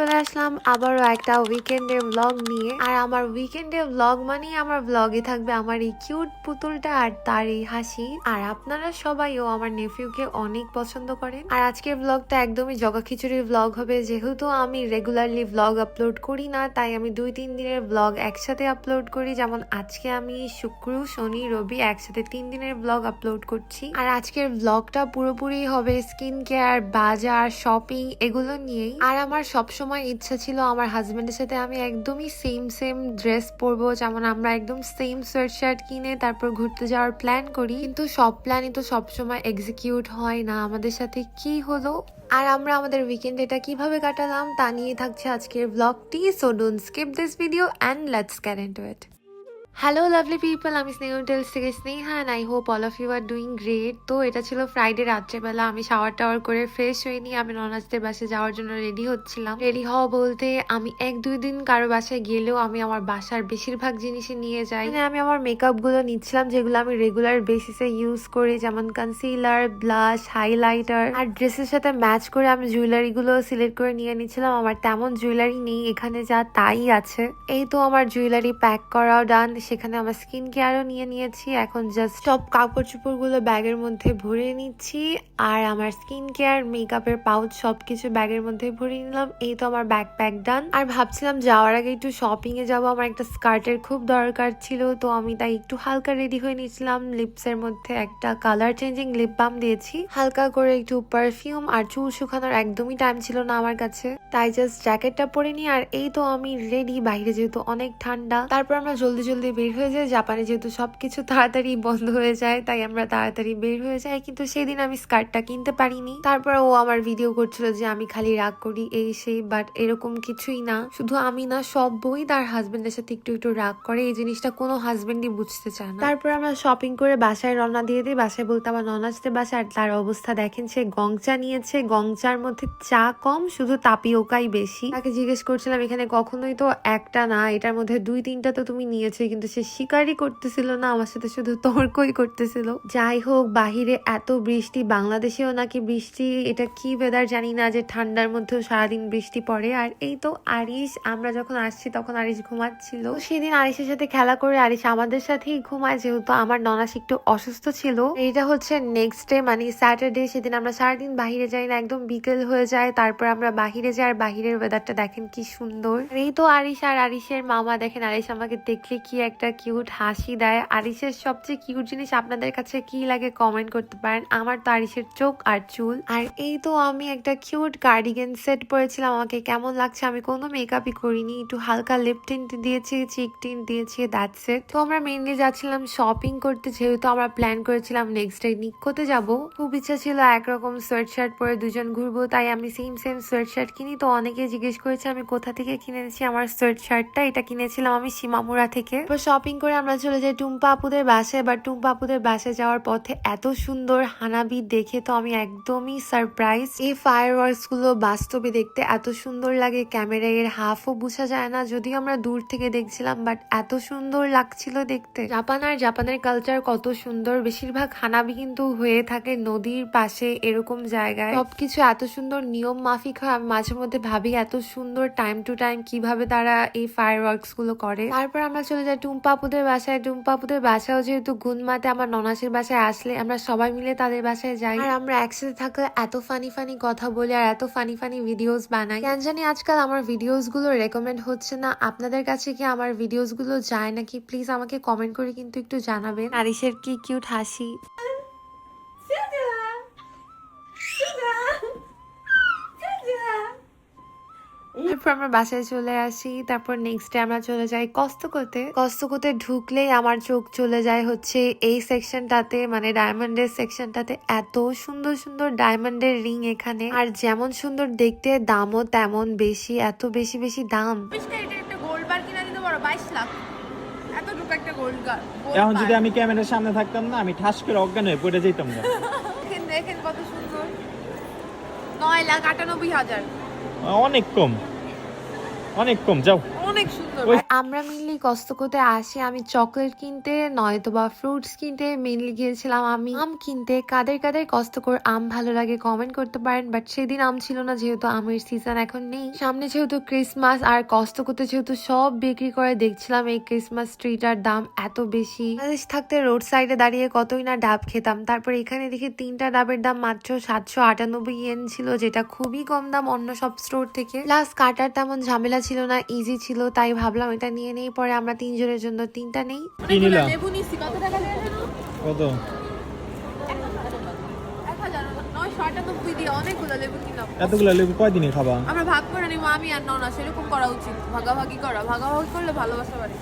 চলে আসলাম আবারও একটা উইকেন্ডের ব্লগ নিয়ে। আর আমার উইকেন্ডের ব্লগ মানেই আমার ব্লগে থাকবে আমার এই কিউট পুতুলটা আর তার এই হাসি। আর আপনারা সবাইও আমার নেফিউকে অনেক পছন্দ করেন। আর আজকের ব্লগটা একদমই জগা খিচুড়ির ব্লগ হবে। যেহেতু আমি রেগুলারলি ব্লগ আপলোড করি না, তাই আমি দুই তিন দিনের ব্লগ একসাথে আপলোড করি। যেমন আজকে আমি শুক্র, শনি, রবি একসাথে তিন দিনের ব্লগ আপলোড করছি। আর আজকের ব্লগটা পুরোপুরি হবে স্কিন কেয়ার বাজার শপিং এগুলো নিয়েই। আর আমার সবসময় ইচ্ছা ছিল, আমার হাজব্যান্ডের সাথে আমি একদমই সেম সেম ড্রেস পরবো, যেমন আমরা একদম সেম সোয়েট শার্ট কিনে তারপর ঘুরতে যাওয়ার প্ল্যান করি। কিন্তু সব প্ল্যানই তো সবসময় এক্সিকিউট হয় না। আমাদের সাথে কি হলো? আর আমরা আমাদের উইকেন্ড এটা কীভাবে কাটালাম তা নিয়ে থাকছে আজকের ব্লগটি so don't skip this video and let's current wait hello lovely people আমি স্নেহ টেলস থেকে Sneha and I hope all of you are doing great তো এটা ছিল ফ্রাইডে রাত্রেবেলা আমি শাওয়ার টাওয়ার করে ফ্রেশ হয়ে নিয়ে আমি ননাজদের বাসে যাওয়ার জন্য রেডি হচ্ছিলাম। রেডি হওয়া বলতে আমি এক দুই দিন কারও বাসায় গেলেও আমি আমার বাসার বেশিরভাগ জিনিসই নিয়ে যাই। মানে আমি আমার মেকআপগুলো নিচ্ছিলাম, যেগুলো আমি রেগুলার বেসিসে ইউজ করি, যেমন কনসিলার ব্লাশ হাইলাইটার আর ড্রেসের সাথে ম্যাচ করে আমি জুয়েলারি গুলো সিলেক্ট করে নিয়ে নিচ্ছিলাম। আমার তেমন জুয়েলারি নেই এখানে যা তাই আছে। এই তো আমার জুয়েলারি প্যাক করাও ডান সেখানে আমার স্কিন কেয়ারও নিয়ে নিয়েছি। এখন জাস্ট সব কাপড় চোপড়গুলো ব্যাগের মধ্যে ভরে নিচ্ছি। আর আমার স্কিন কেয়ার মেকআপের পাউচ সব কিছু ব্যাগের মধ্যে ভরে নিলাম। এই তো আমার ব্যাগ প্যাক ডান আর ভাবছিলাম যাওয়ার আগে একটু শপিং এ যাব। আমার একটা স্কার্টের খুব দরকার ছিল, তো আমি তাই একটু হালকা রেডি হয়ে নিয়েছিলাম। লিপস এর মধ্যে একটা কালার চেঞ্জিং লিপ বাম দিয়েছি। হালকা করে একটু পারফিউম আর চুল শুকানোর একদমই টাইম ছিল না আমার কাছে। তাই জাস্ট জ্যাকেটটা পরে নি আর এই তো আমি রেডি বাইরে যেহেতু অনেক ঠান্ডা। তারপর আমরা জলদি জলদি বের হয়ে যায়। জাপানে যেহেতু সব কিছু তাড়াতাড়ি বন্ধ হয়ে যায়, তাই আমরা তাড়াতাড়ি বের হয়ে যাই। কিন্তু সেদিন আমি স্কার্টটা কিনতে পারিনি। তারপর ও আমার ভিডিও করছিল যে, আমি খালি রাগ করি এই সেই বাট এরকম কিছুই না। শুধু আমি না, সব বই তার হাজবেন্ডের সাথে একটু একটু রাগ করে। এই জিনিসটা কোনো হাজবেন্ডই বুঝতে চায় না। তারপর আমরা শপিং করে বাসায় রওনা দিয়ে দিই। বাসায় বলতে আমার ননাজদের বাসায় আর তার অবস্থা দেখেন, সে গংচা নিয়েছে। গংচার মধ্যে চা কম, শুধু তাপিওকাই বেশি। তাকে জিজ্ঞেস করছিলাম, এখানে কখনোই তো একটা না? এটার মধ্যে দুই, তিনটা তো তুমি নিয়েছো, কিন্তু সে স্বীকারই করতেছিল না, আমার সাথে শুধু তর্কই করতেছিল। যাই হোক, বাহিরে এত বৃষ্টি, বাংলাদেশেও নাকি বৃষ্টি, এটা কি ওয়েদার জানি না, যে ঠান্ডার মধ্যেও সারাদিন বৃষ্টি পড়ে। আর এই তো আরিশ, আমরা যখন আসছি তখন আরিশ ঘুমাচ্ছিল। সেদিন আরিশের সাথে খেলা করে আরিশ আমাদের সাথেই ঘুমায়, যেহেতু আমার ননাস একটু অসুস্থ ছিল। এইটা হচ্ছে নেক্সট ডে মানে স্যাটারডে সেদিন আমরা সারাদিন বাহিরে যাই না, একদম বিকেল হয়ে যায়, তারপর আমরা বাহিরে যাই, আর বাহিরের ওয়েদারটা দেখেন কি সুন্দর। এই তো আরিশ আর আরিশের মামা দেখেন, আরিশ আমাকে দেখলে কি একটা কিউট হাসি দেয়। আরিশের সবচেয়ে কিউট জিনিস আপনাদের কাছে কি লাগে কমেন্ট করতে পারেন। আমার তো আরিসের চোখ আর চুল। আর এই তো আমি একটা কিউট কার্ডিগান সেট পরেছিলাম। আমাকে কেমন লাগছে আমি কোনো মেকআপই করিনি। একটু হালকা লিপ টিন্ট দিয়েছি চিক টিন্ট দিয়েছি দ্যাটস ইট তো আমরা মেনলি যাচ্ছিলাম শপিং করতে। যেহেতু আমরা প্ল্যান করেছিলাম নেক্সট ডে নিক্কোতে যাব। খুব ইচ্ছা ছিল একরকম সোয়েট শার্ট পরে দুজন ঘুরবো। তাই আমি সেম সেম সোয়েট শার্ট কিনি। তো অনেকে জিজ্ঞেস করেছে, আমি কোথা থেকে কিনেছি? আমার সোয়েট শার্টটা এটা কিনেছিলাম আমি সীমামুরা থেকে। শপিং করে আমরা চলে যাই টুম্পা আপুদের বাসায় বা টুম্পা আপুদের বাসায় যাওয়ার পথে এত সুন্দর হানাবি দেখে তো আমি একদমই সারপ্রাইজ এই ফায়ারগুলো বাস্তবে দেখতে এত সুন্দর লাগে ক্যামেরায় এর হাফও বোঝা যায় না, যদিও আমরা দূর থেকে দেখছিলাম বাট এত সুন্দর লাগছিল দেখতে। জাপান আর জাপানের কালচার কত সুন্দর, বেশিরভাগ হানাবি কিন্তু হয়ে থাকে নদীর পাশে এরকম জায়গায়। সবকিছু এত সুন্দর, নিয়ম মাফিক হয়, আমি মাঝে মধ্যে ভাবি এত সুন্দর টাইম টু টাইম কীভাবে তারা এই ফায়ারগুলো করে। তারপর আমরা চলে যাই টুম্পাপুদের বাসায় টুম্পাপুদের বাসাও যেহেতু গুনমাতে আমার ননাসের বাসায় আসলে আমরা সবাই মিলে তাদের বাসায় যাই। আর আমরা একসাথে থাকলে এত ফানি ফানি কথা বলি আর এত ফানি ফানি ভিডিওস বানাই। কেন জানি আজকাল আমার ভিডিওসগুলো রেকমেন্ড হচ্ছে না। আপনাদের কাছে কি আমার ভিডিওসগুলো যায় নাকি? প্লিজ আমাকে কমেন্ট করে কিন্তু একটু জানাবেন। আরিসের কি কিউট হাসি? তারপর আমরা বাসায় চলে আসি তারপর নেক্সট ডে আমরা চলে যাই কস্তকোতে। কস্তকোতে ঢুকলেই আমার চোখ চলে যায় হচ্ছে এই সেকশনটাতে মানে ডায়মন্ডের সেকশনটাতে এত সুন্দর সুন্দর ডায়মন্ডের রিং এখানে। আর যেমন সুন্দর দেখতে দামও তেমন বেশি এত বেশি বেশি দাম। অফিসটা এটা একটা গোল্ড বার কিনা দিতে পারো বাইশ লাখ। এতটুকু একটা গোল্ড গার এখন যদি আমি ক্যামেরার সামনে থাকতাম না আমি ঠাস করে অজ্ঞান হয়ে পড়ে যেতাম না। দেখেন দেখেন কত সুন্দর। নয় লাখ আটানব্বই হাজার। অনেক কম। অনেক কম যাও। অনেক সুন্দর আমরা মেনলি কস্তকোতে আসি আমি চকলেট কিনতে নয়তো বা ফ্রুটস কিনতে মেনলি গিয়েছিলাম আমি আম কিনতে। কাদের কাদের কষ্টকর আম ভালো লাগে কমেন্ট করতে পারেন বাট সেদিন আম ছিল না যেহেতু আমের সিজন এখন নেই। সামনে যেহেতু ক্রিসমাস আর কষ্টকোতে যেহেতু সব বিক্রি করে দেখছিলাম এই ক্রিসমাস ট্রিটার দাম এত বেশি। বাংলাদেশ থাকতে রোড সাইডে দাঁড়িয়ে কতই না ডাব খেতাম। তারপর এখানে দেখি তিনটা ডাবের দাম মাত্র সাতশো আটানব্বই ইয়েন ছিল যেটা খুবই কম দাম অন্য সব স্টোর থেকে। প্লাস কাটার তেমন ঝামেলা ছিল না ইজি ছিল তাই ভাবলাম এটা নিয়ে নেই পরে আমরা তিনজনের জন্য তিনটা নেই। কত এতগুলো লেবু কয়দিনে খাবা? আমরা ভাগ করে নিবো আমি আর ননা সেরকম করা উচিত। ভাগাভাগি করা ভাগাভাগি করলে ভালোবাসা বাড়ে।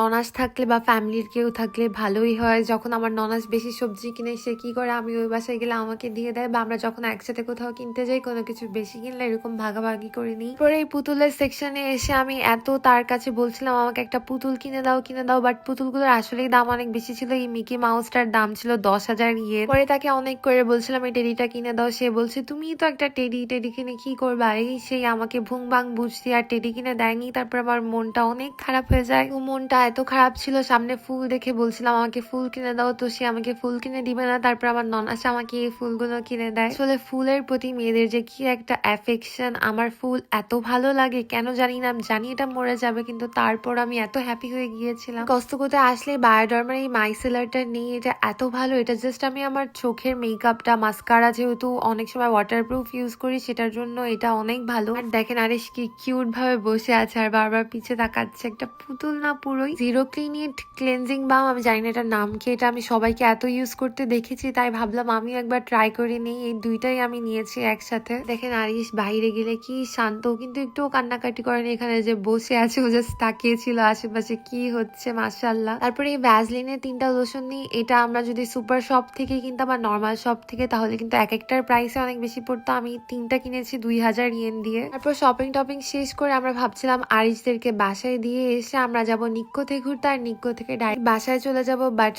ননাস থাকলে বা ফ্যামিলির কেউ থাকলে ভালোই হয়। যখন আমার ননাস বেশি সবজি কিনে, সে কি করে? আমি ওই বাসায় গেলে আমাকে দিয়ে দেয় বা আমরা যখন একসাথে কোথাও কিনতে যাই, কোনো কিছু বেশি কিনলে এরকম ভাগাভাগি করে নিই। পরে এই পুতুলের সেকশনে এসে আমি এত তার কাছে বলছিলাম, আমাকে একটা পুতুল কিনে দাও কিনে দাও। বাট পুতুলগুলোর আসলেই দাম অনেক বেশি ছিল। এই মিকি মাউসটার দাম ছিল দশ হাজার ইয়ে পরে তাকে অনেক করে বলছিলাম, এই টেডিটা কিনে দাও। সে বলছে, তুমি তো একটা টেডি টেডি কিনে কি করবা? এই সেই আমাকে ভুং ভাং বুঝছি আর টেডি কিনে দেয়নি। তারপর আমার মনটা অনেক খারাপ হয়ে যায়। ও মনটা এত খারাপ ছিল, সামনে ফুল দেখে বলছিলাম, আমাকে ফুল কিনে দাও। তো সে আমাকে ফুল কিনে দিবে না। তারপর আমার ননাসা আমাকে এই ফুলগুলো কিনে দেয়। আসলে ফুলের প্রতি মেয়েদের যে কি একটা অ্যাফেকশন আমার ফুল এত ভালো লাগে, কেন জানি না জানি এটা মরে যাবে, কিন্তু তারপর আমি এত হ্যাপি হয়ে গিয়েছিলাম। কষ্ট করতে আসলে বায়োডার্মার এই মাইসেলারটা নেই, এটা এত ভালো, এটা জাস্ট আমি আমার চোখের মেকআপটা মাস্কারা যেহেতু অনেক সময় ওয়াটারপ্রুফ ইউজ করি, সেটার জন্য এটা অনেক ভালো। আর দেখেন আরিশ কি কিউট ভাবে বসে আছে আর বারবার পিছে তাকাচ্ছে। একটা পুতুল না পুরোই? জিরো ক্লিনিট ক্লেনজিং বাম আমি জানি না এটার নাম কি, এটা আমি সবাইকে এত ইউজ করতে দেখেছি, তাই ভাবলাম আমিও একবার ট্রাই করে নিই। এই দুইটাই আমি নিয়েছি একসাথে। দেখেন আরিশ বাইরে গেলে কি শান্ত কিন্তু একটুও কান্নাকাটি করেনি এখানে, যে বসে আছে, ও জাস্ট তাকিয়েছিল আশেপাশে, কি হচ্ছে মাসাল্লাহ তারপরে এই ভ্যাসলিনের তিনটা লোশন নিই, এটা আমরা যদি সুপার শপ থেকে কিনতাম আর নর্মাল শপ থেকে, তাহলে কিন্তু এক একটার প্রাইসে অনেক বেশি পড়তো। আমি তিনটা কিনেছি দুই হাজার ইয়েন দিয়ে। তারপর শপিং টপিং শেষ করে আমরা ভাবছিলাম আরিশদেরকে বাসায় দিয়ে এসে আমরা যাব থেকে ঘুরতে আর নিক্কো থেকে ডাইরেক্ট বাসায় চলে যাব বাট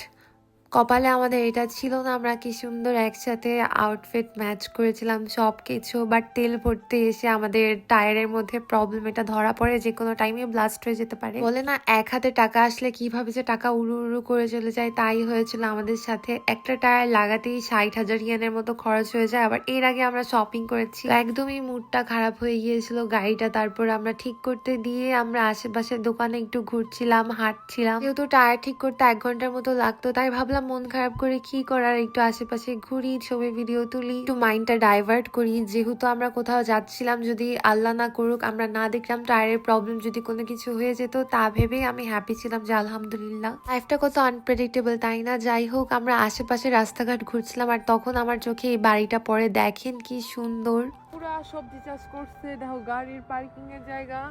কপালে আমাদের এটা ছিল না, আমরা কি সুন্দর একসাথে আউটফিট ম্যাচ করেছিলাম সব কিছু বাট তেল ভরতে এসে আমাদের টায়ারের মধ্যে প্রবলেম এটা ধরা পড়ে, যে কোনো টাইমে ব্লাস্ট হয়ে যেতে পারে। বলে না, এক হাতে টাকা আসলে কীভাবে যে টাকা উড়ু উড়ু করে চলে যায়, তাই হয়েছিল আমাদের সাথে। একটা টায়ার লাগাতেই ষাট হাজার ইয়েনের মতো খরচ হয়ে যায়, আবার এর আগে আমরা শপিং করেছি। একদমই মুডটা খারাপ হয়ে গিয়েছিল, গাড়িটা তারপর আমরা ঠিক করতে দিয়ে আমরা আশেপাশের দোকানে একটু ঘুরছিলাম, হাঁটছিলাম। যেহেতু টায়ার ঠিক করতে এক ঘণ্টার মতো লাগতো, তাই ভাবলাম মন খারাপ করে কি করার? একটু আশেপাশে ঘুরি, ছবি ভিডিও তুলি, একটু মাইন্ডটা ডাইভার্ট করি। যেহেতু আমরা কোথাও যাচ্ছিলাম, যদি আল্লাহ না করুক, আমরা না দেখলাম টায়ারের প্রবলেম যদি কোনো কিছু হয়ে যেত, তা ভেবেই আমি হ্যাপি ছিলাম যে আলহামদুলিল্লাহ। লাইফটা কত আনপ্রেডিক্টেবল তাই না? যাই হোক, আমরা আশেপাশে রাস্তাঘাট ঘুরছিলাম, আর তখন আমার চোখে এই বাড়িটা পরে দেখেন কি সুন্দর। পুরা সবজি চাষ করছে। দেখো গাড়ির পার্কিং এর জায়গা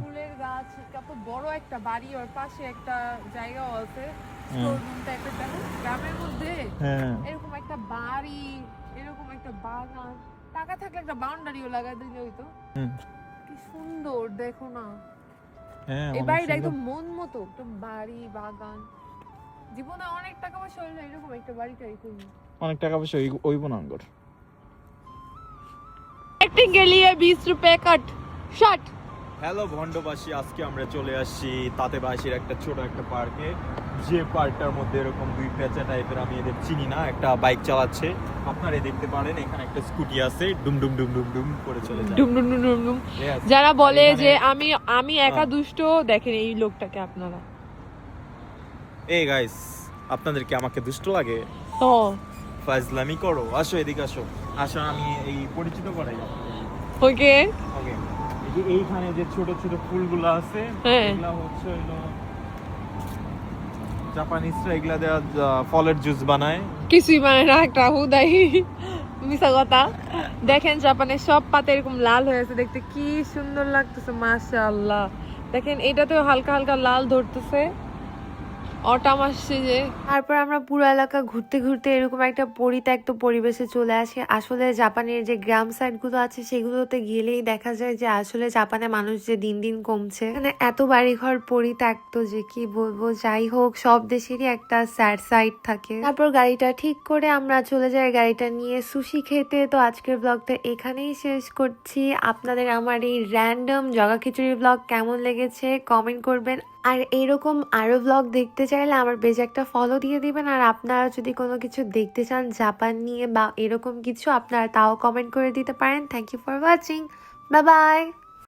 ফুলের গাছ কত বড় একটা বাড়ি ওর পাশে একটা জায়গাও আছে গ্রামের মধ্যে হ্যাঁ। এরকম একটা বাড়ি এরকম একটা বাগান। টাকা থাকলে একটা বাউন্ডারিও লাগাই দিলে হইতো। হুম। কি সুন্দর দেখো না। হ্যাঁ এই বাড়িটা একদম মন মতো একদম বাড়ি বাগান। জীবনে অনেক টাকা পয়সা হলে এরকম একটা বাড়ি করি অনেক টাকা পয়সা ওই ওই বনাঙ্গর एक्टिंग के लिए बीस रुपए कट शट হ্যালো ভণ্ডবাসী আজকে আমরা চলে আসছি তাঁতেবাসীর একটা ছোট একটা পার্কে যে পার্কটার মধ্যে এরকম দুই পেঁচা টাইপের আমি এদের চিনি না একটা বাইক চালাচ্ছে আপনারা দেখতে পারেন এখানে একটা স্কুটি আছে ডুম ডুম ডুম ডুম ডুম করে চলে যায় ডুম ডুম ডুম ডুম ডুম Yes. যারা বলে এখানে- যে আমি আমি একা হ্যাঁ। দুষ্ট দেখেন এই লোকটাকে আপনারা এই গাইস আপনাদের কি আমাকে দুষ্ট লাগে তো ফাজলামি করো আসো এদিকে আসো আসো আমি এই পরিচিত করাই ওকে এইখানে যে ছোট ছোট ফুলগুলো আছে হ্যাঁ। এগুলা হচ্ছে হলো জাপানিজরা এগুলা দেওয়া ফলের জুস বানায়। কিছুই মানে না একটা হুদাই মিশা কথা। দেখেন জাপানের সব পাতা এরকম লাল হয়ে আছে দেখতে কি সুন্দর লাগতেছে মাশাআল্লাহ। দেখেন এটাতেও হালকা হালকা লাল ধরতেছে। অটাম আসছে যে তারপর আমরা পুরো এলাকা ঘুরতে ঘুরতে এরকম একটা পরিত্যক্ত পরিবেশে চলে আসি। আসলে জাপানের যে গ্রাম সাইডগুলো আছে, সেগুলোতে গেলেই দেখা যায় যে আসলে জাপানে মানুষ যে দিন দিন কমছে। মানে এত বাড়িঘর পরিত্যক্ত যে কি বলব, যাই হোক, সব দেশেরই একটা স্যাড সাইড থাকে। তারপর গাড়িটা ঠিক করে আমরা চলে যাই গাড়িটা নিয়ে সুশি খেতে। তো আজকের ব্লগটা এখানেই শেষ করছি। আপনাদের আমার এই র্যান্ডম জগা খিচুড়ি ব্লগ কেমন লেগেছে কমেন্ট করবেন। আর এরকম আরও ব্লগ দেখতে চাইলে আমার বেজ একটা ফলো দিয়ে দিবেন। আর আপনারা যদি কোনো কিছু দেখতে চান জাপান নিয়ে বা এরকম কিছু, আপনারা তাও কমেন্ট করে দিতে পারেন। Thank you for watching bye bye